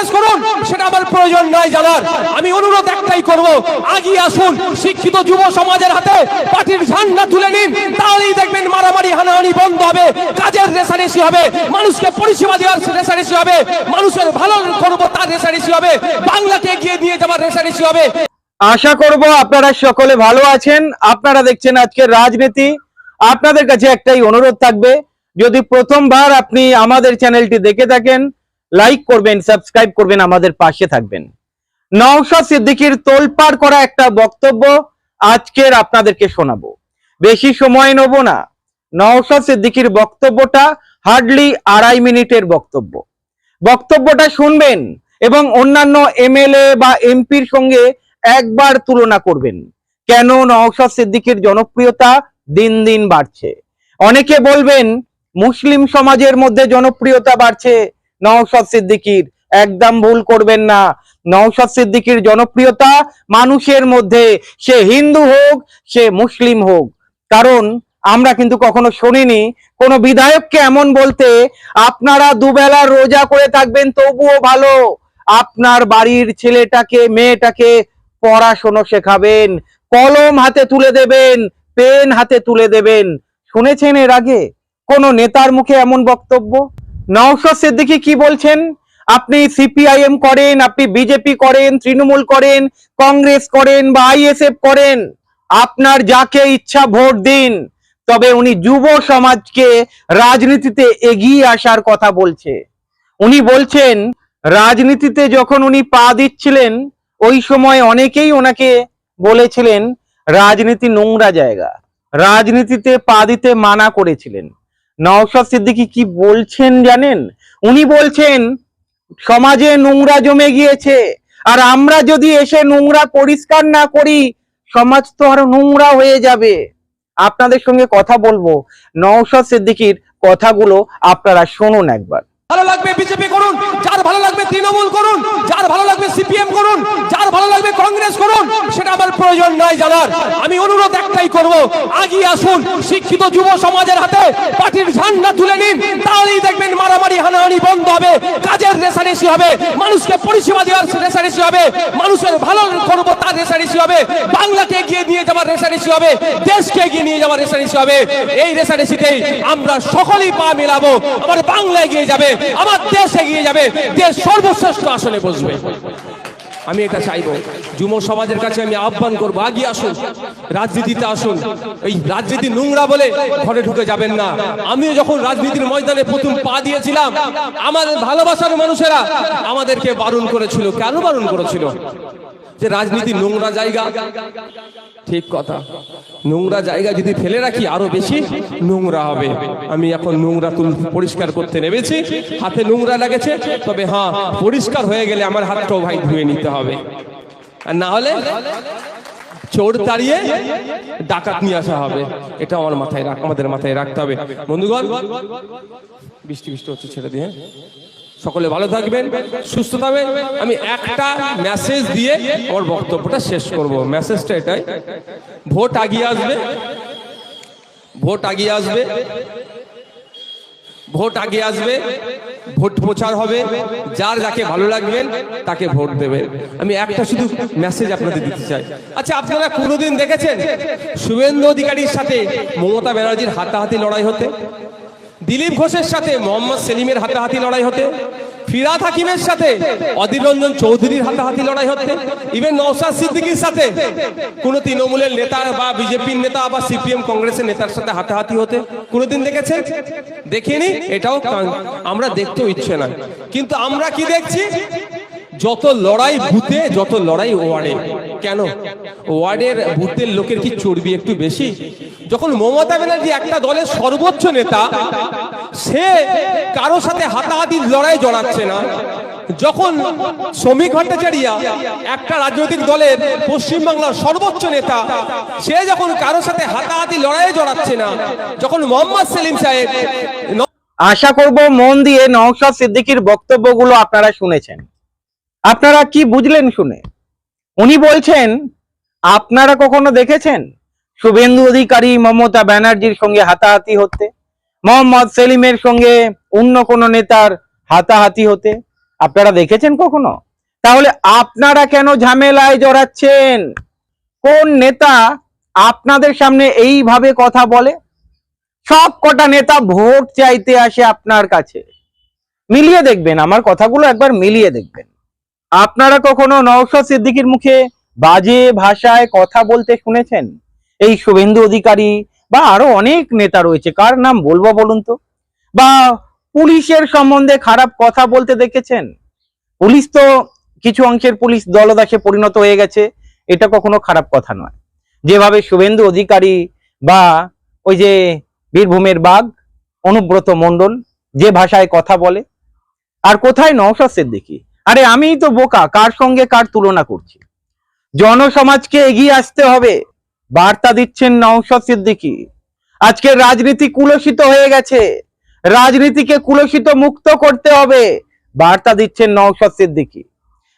কংগ্রেস করুন। সেটা আমার প্রয়োজন নয় জানার। আমি অনুরোধ একটাই করব, আগিয়ে আসুন। শিক্ষিত যুব সমাজের হাতে পার্টির ঝান্ডা তুলে নিন। তাহলেই দেখবেন মারামারি, হানাহানি বন্ধ হবে। কাজের রেশারেশি হবে। মানুষকে পরিষেবা দেওয়ার রেশারেশি হবে। মানুষের ভালো করব তার রেশারেশি হবে। বাংলাকে এগিয়ে নিয়ে যাওয়ার রেশারেশি হবে। আশা করব আপনারা সকলে ভালো আছেন। আপনারা দেখছেন আজকের রাজনীতি। আপনাদের কাছে একটাই অনুরোধ থাকবে, যদি প্রথমবার আপনি আমাদের চ্যানেলটি দেখে থাকেন লাইক করবেন সাবস্ক্রাইব করবেন, আমাদের পাশে থাকবেন। নওশাদ সিদ্দিকীর তোলপাড় করা একটা বক্তব্য আজকের আপনাদেরকে শোনাবো। বেশি সময় নেব না। নওশাদ সিদ্দিকীর বক্তব্যটা হার্ডলি আড়াই মিনিটের বক্তব্য। বক্তব্যটা শুনবেন এবং অন্যান্য এমএলএ বা এমপির সঙ্গে একবার তুলনা করবেন। কেন নওশাদ সিদ্দিকীর জনপ্রিয়তা দিন দিন বাড়ছে? অনেকে বলবেন, মুসলিম সমাজের মধ্যে জনপ্রিয়তা বাড়ছে। নওশাদ সিদ্দিকীর। একদম ভুল করবেন না। নওশাদ সিদ্দিকীর জনপ্রিয়তা মানুষের মধ্যে। সে হিন্দু হোক, সে মুসলিম হোক। কারণ আমরা কিন্তু কখনো শুনিনি, কোনো বিধায়ককে এমন বলতে, আপনারা দুবেলা রোজা করে থাকবেন, তবুও ভালো। আপনার বাড়ির ছেলেটাকে, মেয়েটাকে পড়াশোনা শেখাবেন, কলম হাতে তুলে দেবেন, পেন হাতে তুলে দেবেন। শুনেছেন এর আগে? কোন নেতার মুখে এমন বক্তব্য? নওশাদ সিদ্দিকী কি বলছেন? আপনি সিপিআইএম করেন, আপনি বিজেপি করেন, তৃণমূল করেন, কংগ্রেস করেন বা আইএসএফ করেন, আপনার যাকে ইচ্ছা ভোট দিন। তবে উনি যুব সমাজকে রাজনীতিতে এগিয়ে আসার কথা বলছে। উনি বলছেন, রাজনীতিতে যখন উনি পা দিচ্ছিলেন, ওই সময় অনেকেই ওনাকে বলেছিলেন, রাজনীতি নোংরা জায়গা। রাজনীতিতে পা দিতে মানা করেছিলেন। নওশাদ সিদ্দিকী কি বলছেন জানেন? উনি বলছেন, সমাজে নোংরা জমে গিয়েছে, আর আমরা যদি এসে নোংরা পরিষ্কার না করি, সমাজ তো আরও নোংরা হয়ে যাবে। আপনাদের সঙ্গে কথা বলব। নওশাদ সিদ্দিকীর কথাগুলো আপনারা শুনুন একবার। ভালো লাগবে বিজেপি করুন যার ভালো লাগবে তৃণমূল করুন যার ভালো লাগবে সিপিএম করুন যার ভালো লাগবে কংগ্রেস করুন সেটা আমার প্রয়োজন নয় জানার। আমি অনুরোধ একটাই করব, আগিয়ে আসুন, শিক্ষিত যুব সমাজের হাতে পার্টির ঝান্ডা তুলে নিন, তাহলেই দেখবেন মারামারি, হানাহানি বন্ধ হবে, কাজের রেশারেশি হবে, মানুষকে পরিষেবা দেওয়ার রেশারেশি হবে, মানুষের ভালো করব তার রেশারেশি হবে, বাংলাকে এগিয়ে নিয়ে যাওয়ার রেশারেশি হবে, দেশকে এগিয়ে নিয়ে যাওয়ার রেশারেশি হবে, এই রেশারেশিতেই আমরা সকলেই পা মেলাবো, আমার বাংলা এগিয়ে যাবে, আমার দেশ এগিয়ে যাবে, দেশ সর্বশ্রেষ্ঠ আসলে বসবে। আমি এটা চাইব। যুব সমাজের কাছে আমি আহ্বান করব আগে আসুন, রাজনীতিতে আসুন। এই রাজনীতি নোংরা বলে ঘরে ঢুকে যাবেন না। আমিও যখন রাজনীতির ময়দানে প্রথম পা দিয়েছিলাম, আমাদের ভালোবাসার মানুষেরা আমাদেরকে বারণ করেছিল। কেন বারণ করেছিল? যে রাজনীতি নোংরা জায়গা। ঠিক কথা। নোংরা জায়গা যদি ফেলে রাখি, আরও বেশি নোংরা হবে। আমি এখন নোংরা তুল পরিষ্কার করতে নেমেছি। হাতে নোংরা লাগেছে, তবে হ্যাঁ পরিষ্কার হয়ে গেলে আমার হাতটাও ভাই ধুয়ে নিতে হবে। আর না হলে চোর তাড়িয়ে ডাকাত নিয়ে আসা হবে। এটা আমার মাথায় আমাদের মাথায় রাখতে হবে। বন্ধুগণ, বৃষ্টি বৃষ্টি হচ্ছে, ছেড়ে দিয়ে। সকলে ভালো থাকবেন, সুস্থ থাকবেন। আমি একটা মেসেজ দিয়ে আমার বক্তব্যটা শেষ করব। মেসেজটা এটাই, ভোট আগিয়ে আসবে, ভোট আগিয়ে আসবে, ভোট আগে আসবে, ভোট প্রচার হবে, যার যাকে ভালো লাগবেন তাকে ভোট দেবেন আমি একটা শুধু মেসেজ আপনাদের দিতে চাই। আচ্ছা আপনারা কোনোদিন দেখেছেন? শুভেন্দু অধিকারীর সাথে মমতা ব্যানার্জির হাতাহাতি লড়াই হতে? দিলীপ ঘোষের সাথে মোহাম্মদ সেলিমের হাতাহাতি লড়াই হতে, ফিরাদ হাকিমের সাথে অধীর রঞ্জন চৌধুরীর হাতাহাতি লড়াই হতে ইভেন নওশাদ সিদ্দিকীর সাথে কোন তৃণমূলের নেতা বা বিজেপির নেতা বা সিপিএম কংগ্রেসের নেতার সাথে হাতাহাতি হতে কোনোদিন দেখেছে দেখিনি? এটাও আমরা দেখতেও ইচ্ছে না। কিন্তু আমরা কি দেখছি? যত লড়াই বুথে যত লড়াই ওয়ার্ডে। কেন? ওয়ার্ডের বুথের লোকের কি চর্বি একটু বেশি? যখন মমতা ব্যানার্জি একটা দলের সর্বোচ্চ নেতা, সে কারও সাথে হাতাহাতি লড়াই জড়াচ্ছে না। যখন শ্রমিক ভট্টাচারিয়া একটা রাজনৈতিক দলের পশ্চিমবাংলার সর্বোচ্চ নেতা, সে যখন কারও সাথে হাতাহাতি লড়াই জড়াচ্ছে না, যখন মোহাম্মদ সেলিম সাহেব আশা করব মন দিয়ে নওশাদ সিদ্দিকীর বক্তব্যগুলো আপনারা শুনেছেন। আপনারা কি বুঝলেন শুনে? উনি বলছেন, আপনারা কখনো দেখেছেন? শুভেন্দু অধিকারী মমতা ব্যানার্জির সঙ্গে হাতাহাতি হতে, মোহাম্মদ সেলিমের সঙ্গে অন্য কোনো নেতার হাতাহাতি হতে। আপনারা দেখেছেন কখনো? তাহলে আপনারা কেন ঝামেলায় জড়াচ্ছেন? কোন নেতা আপনাদের সামনে এইভাবে কথা বলে? সব কটা নেতা ভোট চাইতে আসে আপনার কাছে। মিলিয়ে দেখবেন, আমার কথাগুলো একবার মিলিয়ে দেখবেন। আপনারা কখনো নওশাদ সিদ্দিকীর মুখে বাজে ভাষায় কথা বলতে শুনেছেন? এই শুভেন্দু অধিকারী বা আরও অনেক নেতা রয়েছে। কার নাম বলব বলুন তো? বা পুলিশের সম্বন্ধে খারাপ কথা বলতে দেখেছেন? পুলিশ তো কিছু অংশের পুলিশ দলদাসে পরিণত হয়ে গেছে, এটা কখনো খারাপ কথা নয়। যেভাবে শুভেন্দু অধিকারী বা ওই যে বীরভূমের বাঘ, অনুব্রত মণ্ডল, যে ভাষায় কথা বলে, আর কোথায় নওশাদ সিদ্দিকী? আরে আমিই তো বোকা, কার সঙ্গে কার তুলনা করছি? জনসমাজকে এগিয়ে আসতে হবে। বার্তা দিচ্ছেন নওশাদ সিদ্দিকী। আজকের রাজনীতি কুলসিত হয়ে গেছে। রাজনীতিকে কুলসিত মুক্ত করতে হবে, বার্তা দিচ্ছেন নওশাদ সিদ্দিকী।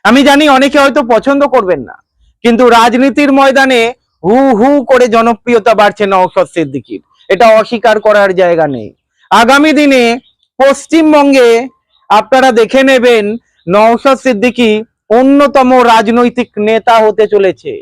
আমি জানি অনেকে হয়তো পছন্দ করবেন না, কিন্তু রাজনীতির ময়দানে হু হু করে জনপ্রিয়তা বাড়ছে নওশাদ সিদ্দিকীর। এটা অস্বীকার করার জায়গা নেই। আগামী দিনে পশ্চিমবঙ্গে আপনারা দেখে নেবেন নওশাদ সিদ্দিকী অন্যতম রাজনৈতিক নেতা হতে চলেছে।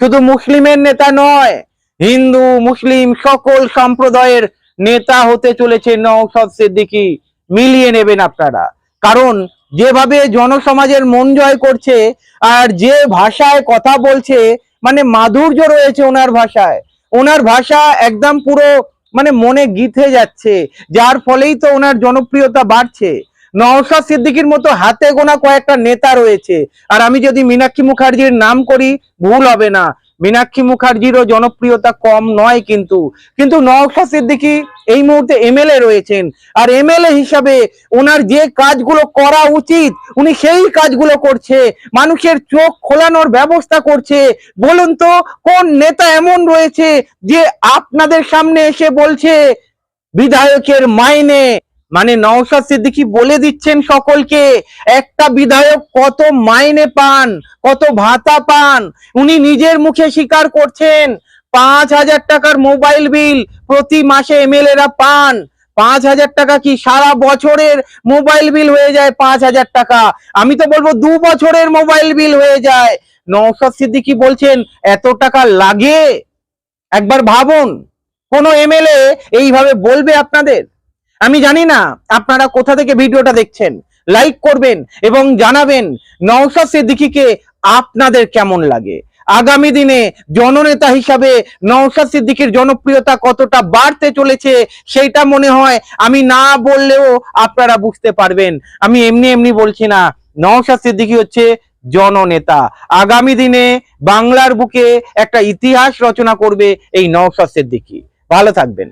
শুধু মুসলিমের নেতা নয়, হিন্দু, মুসলিম সকল সম্প্রদায়ের নেতা হতে চলেছে নওশাদ সিদ্দিকি। মিলিয়ে নেবেন আপনারা। কারণ যেভাবে জনসমাজের মন জয় করছে আর যে ভাষায় কথা বলছে মানে মাধুর্য রয়েছে ওনার ভাষায়। ওনার ভাষা একদম পুরো মানে মনে গিথে যাচ্ছে। যার ফলেই তো ওনার জনপ্রিয়তা বাড়ছে। নওশাদ সিদ্দিকীর মতো হাতে গোনা কয়েকটা নেতা রয়েছে। আর আমি যদি মীনাক্ষী মুখার্জির নাম করি, ভুল হবে না। মীনাক্ষী মুখার্জিরও জনপ্রিয়তা কম নয় কিন্তু। কিন্তু নওশাদ সিদ্দিকী এই মুহূর্তে এমএলএ রয়েছেন। আর এমএলএ হিসাবে ওনার যে কাজগুলো করা উচিত, উনি সেই কাজগুলো করছে। মানুষের চোখ খোলানোর ব্যবস্থা করছে। বলুন তো, কোন নেতা এমন রয়েছে যে আপনাদের সামনে এসে বলছে, বিধায়কের মাইনে মানে নওশাদ সিদ্দিকী বলে দিচ্ছেন সকলকে, একটা বিধায়ক কত মাইনে পান, কত ভাতা পান, উনি নিজের মুখে স্বীকার করছেন, পাঁচ হাজার টাকার মোবাইল বিল প্রতি মাসে এমএলএরা পান, পাঁচ হাজার টাকা কি সারা বছরের মোবাইল বিল হয়ে যায় পাঁচ হাজার টাকা? আমি তো বলব দু বছরের মোবাইল বিল হয়ে যায়। নওশাদ সিদ্দিকী বলছেন, এত টাকা লাগে? একবার ভাবুন, কোন এমএলএ এইভাবে বলবে আপনাদের? আমি জানি না আপনারা কোথা থেকে ভিডিওটা দেখছেন। লাইক করবেন এবং জানাবেন নওশাদ সিদ্দিকীকে আপনাদের কেমন লাগে। আগামী দিনে জননেতা হিসাবে নওশাদ সিদ্দিকীর জনপ্রিয়তা কতটা বাড়তে চলেছে সেইটা মনে হয় আমি না বললেও আপনারা বুঝতে পারবেন। আমি এমনি এমনি বলছি না, নওশাদ সিদ্দিকী হচ্ছে জননেতা। আগামী দিনে বাংলার বুকে একটা ইতিহাস রচনা করবে এই নওশাদ সিদ্দিকী। ভালো থাকবেন।